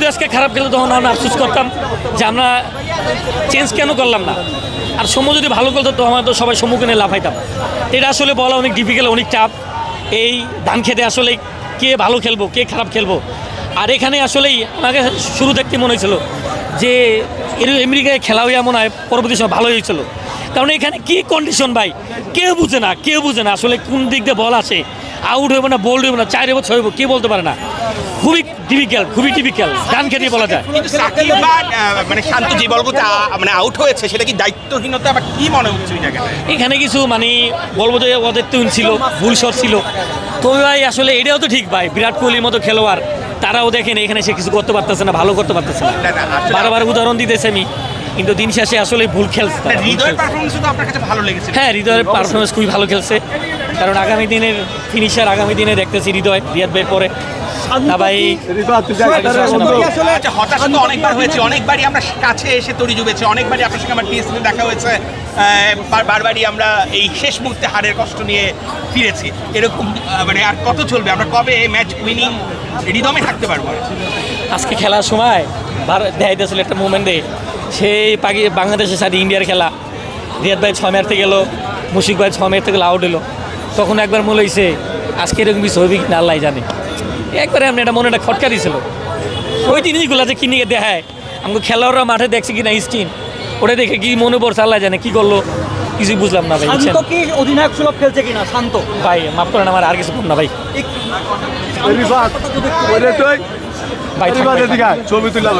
যদি আজকে খারাপ খেলতো তখন আমরা আফসোস করতাম যে আমরা চেঞ্জ কেন করলাম না। আর সময় যদি ভালো করতো তো আমরা তো সবাই সম্মুখীনে লাফাইতাম। এটা আসলে বলা অনেক ডিফিকাল্ট অনেক টাফ এই ধান খেতে আসলে কে ভালো খেলব, কে খারাপ খেলব। আর এখানে আসলেই আমাকে শুরু দেখতে মনে হয়েছিল যে এর আমেরিকায় খেলা হইয়া মনে হয় পরবর্তী সময় ভালো হয়েছিল। কারণ এখানে কি কন্ডিশন ভাই? কেউ বুঝে না, কেউ বুঝে না। আসলে কোন দিক দিয়ে বল আসে? আউট হইব না বোল্ড হইব না চার হইব ছয় হইব কে বলতে পারে না। খুবই ডিফিকাল্ট খুবই টিপিক্যাল গান খেতে বলা যায়। মানে শান্ত যে বলগুলো মানে আউট হয়েছে সেটা কি দায়িত্বহীনতা? বা কি মনে হচ্ছে ওই এখানে কিছু মানে বলব যে ওদের তুন ছিল ভুল শট ছিল। তবে ভাই আসলে এটাও তো ঠিক ভাই বিরাট কোহলির মতো খেলোয়াড় তারাও দেখেন এখানে সে কিছু করতে পারতেছে না ভালো করতে পারতেছে না। বারবার উদাহরণ দিতেছে আমি কিন্তু দিন শেষে আসলে ভুল খেলছে তো লেগেছে। হ্যাঁ হৃদয়ের পারফরমেন্স খুবই ভালো খেলছে। কারণ আগামী দিনের ফিনিশার আগামী দিনে দেখতেছি হৃদয় রিয়াদ ভাই পরে। ভাই আচ্ছা হতাশা তো অনেকবার হয়েছে অনেকবারই আমরা কাছে এসে তরি জুবেছে অনেকবারই আপনার সঙ্গে আমার দেখা হয়েছে বারবারই আমরা এই শেষ মুহূর্তে হারের কষ্ট নিয়ে ফিরেছি। এরকম মানে আর কত চলবে? আমরা কবে ম্যাচ উইনিং রিদমে থাকতে পারব? আজকে খেলার সময় দেখাইতেছিল একটা মুভমেন্টে সেই পাকি বাংলাদেশের সাথে ইন্ডিয়ার খেলা। রিয়াদ ভাই ছয় মারতে গেল মুশিক ভাই ছয় মারতে গেলে আউট হলো। তখন একবার মনে হয়েছে আজকে এরকম কিছু হইবে কিনা আল্লাহ জানে। একবারে আপনি এটা মনে একটা খটকা দিয়েছিল ওই জিনিসগুলো যে কিনে দেখায় আমাকে খেলোয়াড়রা মাঠে দেখছে কিনা স্ক্রিন ওটা দেখে কি মনে পড়ছে আল্লাহ জানে কি করল কিছু বুঝলাম না ভাই শান্ত কি অধিনায়ক সুলভ খেলছে কিনা? শান্ত। ভাই মাফ করেন আমার আর কিছু না ভাই। ভাই ছবি তুললাম